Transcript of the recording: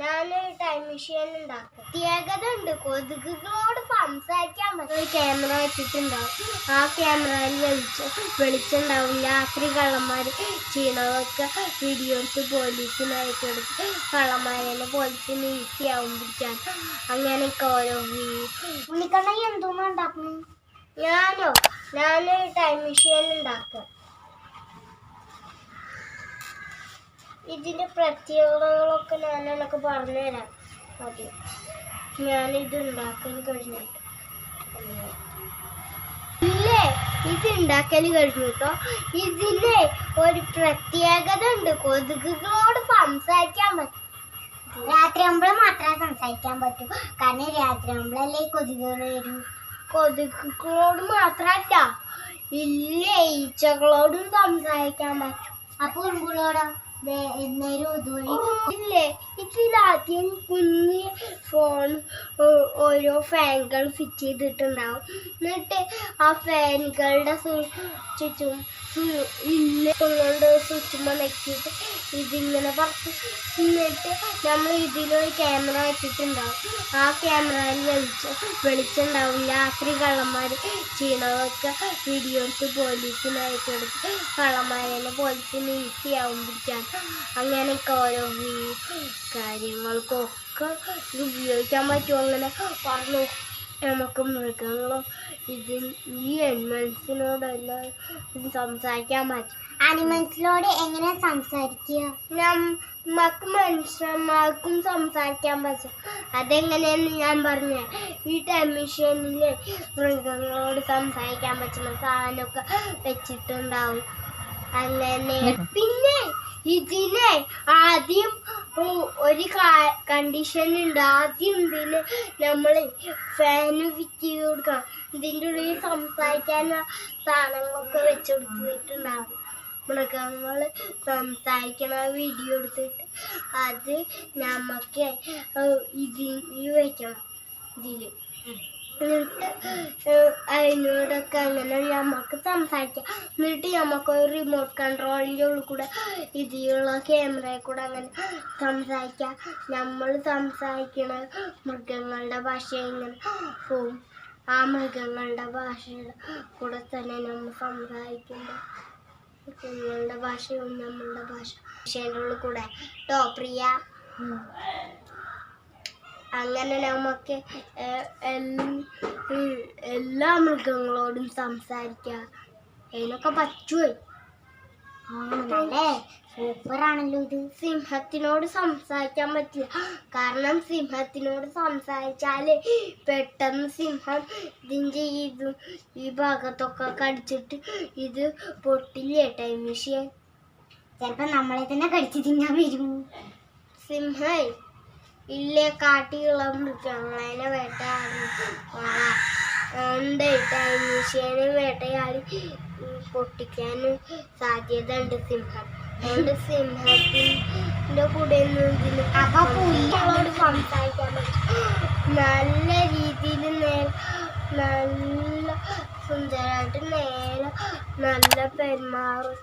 ഞാനൊരു time machine ഉണ്ടാക്കും. പ്രത്യേകത ഉണ്ട്. കൊതുകുകളോട് സംസാരിക്കാൻ പറ്റും ഒരു ക്യാമറ വെച്ചിട്ടുണ്ടാവും. ആ ക്യാമറയിൽ വെളിച്ചം വെളിച്ചുണ്ടാവും രാത്രി കള്ളന്മാർ ചീണവൊക്കെ വീഡിയോ എടുത്ത് പോലീസിന് എടുത്ത് കള്ളന്മാരെ പോലീസിന് ഈസിയാവും പിടിക്കാൻ അങ്ങനെയൊക്കെ ഓരോ ഉണ്ണിക്കണ്ണ എന്തോന്നാ ഉണ്ടാക്കുന്നു ഞാനോ? ഞാനൊരു ടൈം മെഷീൻ ഉണ്ടാക്കും. ഇതിന്റെ പ്രത്യേകതകളൊക്കെ ഞാൻ എനിക്ക് പറഞ്ഞുതരാം. ആദ്യം ഞാനിത് ഉണ്ടാക്കൽ കഴിഞ്ഞിട്ട്. ഇല്ലേ? ഇത് ഉണ്ടാക്കൽ കഴിഞ്ഞു കേട്ടോ ഇതിന് ഒരു പ്രത്യേകത ഉണ്ട്. കൊതുകുകളോട് സംസാരിക്കാൻ പറ്റും രാത്രി രാത്രിയാകുമ്പോൾ മാത്രമേ സംസാരിക്കാൻ പറ്റൂ. കാരണം രാത്രി രാത്രിയാകുമ്പോഴല്ലേ കൊതുകുകൾ വരും. കൊതുകുകളോട് മാത്രമല്ല ഇല്ലേ? ഈച്ചകളോടും സംസാരിക്കാൻ പറ്റും. അപ്പൊ ഉറുമ്പുകളോടോ? ഇതിലാദ്യം കുഞ്ഞ് ഫോൺ ഓരോ ഫാനുകൾ ഫിറ്റ് ചെയ്തിട്ടുണ്ടാവും. എന്നിട്ട് ആ ഫാനുകളുടെ സ്വിച്ചും ഇല്ല? സ്വിച്ച് നെക്കിയിട്ട് ഇതിങ്ങനെ പുറത്ത് എന്നിട്ട് നമ്മൾ ഇതിലൊരു ക്യാമറ വെച്ചിട്ടുണ്ടാവും. ആ ക്യാമറയിൽ വെളിച്ചം ഉണ്ടാവും രാത്രി കള്ളന്മാർ ചെയ്യണമൊക്കെ വീഡിയോ എടുത്ത് പോലീസിനായിട്ട് എടുത്ത് കള്ളന്മാരെ പോലീസിന് ഈസി ആവും പിടിക്കാൻ അങ്ങനെയൊക്കെ ഓരോ കാര്യങ്ങൾക്കൊക്കെ ഉപയോഗിക്കാൻ പറ്റും അങ്ങനെ പറഞ്ഞു. നമുക്ക് മൃഗങ്ങളും ഇതിൽ ഈ അനിമൽസിനോടെല്ലാം ഇത് സംസാരിക്കാൻ പറ്റും. അനിമൽസിനോട് എങ്ങനെ സംസാരിക്കുക? നമുക്ക് മനുഷ്യന്മാർക്കും സംസാരിക്കാൻ പറ്റും. അതെങ്ങനെയെന്ന് ഞാൻ പറഞ്ഞു. ഈ ടൈം മെഷീനിൽ മൃഗങ്ങളോട് സംസാരിക്കാൻ പറ്റുന്ന സാധനമൊക്കെ വെച്ചിട്ടുണ്ടാവും. അങ്ങനെ പിന്നെ ഇതിനെ ആദ്യം ഒരു കണ്ടീഷൻ ഉണ്ട്. ആദ്യം ഇതിന് നമ്മൾ ഫാന് ഫിറ്റ് ചെയ്ത് കൊടുക്കണം. ഇതിന്റെ ഉള്ളിൽ സംസാരിക്കാൻ സാധനങ്ങളൊക്കെ വെച്ച് കൊടുത്തിട്ടുണ്ടാവും. മൃഗങ്ങൾ സംസാരിക്കണ വീഡിയോ എടുത്തിട്ട് അത് നമുക്ക് ഇതിൽ വെക്കണം. ഇതിൽ എന്നിട്ട് അതിനോടൊക്കെ അങ്ങനെ നമുക്ക് സംസാരിക്കാം. എന്നിട്ട് നമുക്ക് ഒരു റിമോട്ട് കൺട്രോളിന്റെ ഉള്ളിൽ കൂടെ ഇതിലുള്ള ക്യാമറയിൽ കൂടെ അങ്ങനെ സംസാരിക്കാം. നമ്മൾ സംസാരിക്കണ മൃഗങ്ങളുടെ ഭാഷ ഇങ്ങനെ പോവും? ആ മൃഗങ്ങളുടെ ഭാഷയുടെ കൂടെ തന്നെ നമ്മൾ സംസാരിക്കുമ്പോൾ മൃഗങ്ങളുടെ ഭാഷയും നമ്മളുടെ ഭാഷ ഭാഷയുടെ ഉള്ളിൽ കൂടെ. ടോ പ്രിയ? അങ്ങനെ നമുക്ക് ഉം എല്ലാ മൃഗങ്ങളോടും സംസാരിക്കാം. അതിനൊക്കെ പറ്റുമോ ആണല്ലേ? സൂപ്പർ ആണല്ലോ ഇത്. സിംഹത്തിനോട് സംസാരിക്കാൻ പറ്റില്ല. കാരണം സിംഹത്തിനോട് സംസാരിച്ചാൽ പെട്ടെന്ന് സിംഹം ഇതിന്റെ ഇത് ഈ ഭാഗത്തൊക്കെ കടിച്ചിട്ട് ഇത് പൊട്ടില്ലേ ടൈം മെഷീൻ ചിലപ്പോ നമ്മളെ തന്നെ കടിച്ചു തിന്നാൻ വരും. സിംഹേ ഇല്ലേ കാട്ടിയുള്ള മൃഗങ്ങളെ വേട്ടയാടി മെഷീന് വേട്ടയാടി. ഉം, പൊട്ടിക്കാൻ സാധ്യത ഉണ്ട് സിംഹം. അതുകൊണ്ട് സിംഹത്തിന്റെ കൂടെ അപ്പൊ സംസാരിക്കാൻ പറ്റും. നല്ല രീതിയിൽ നേരെ നല്ല സുന്ദരമായിട്ട് നേരെ നല്ല പെരുമാറും.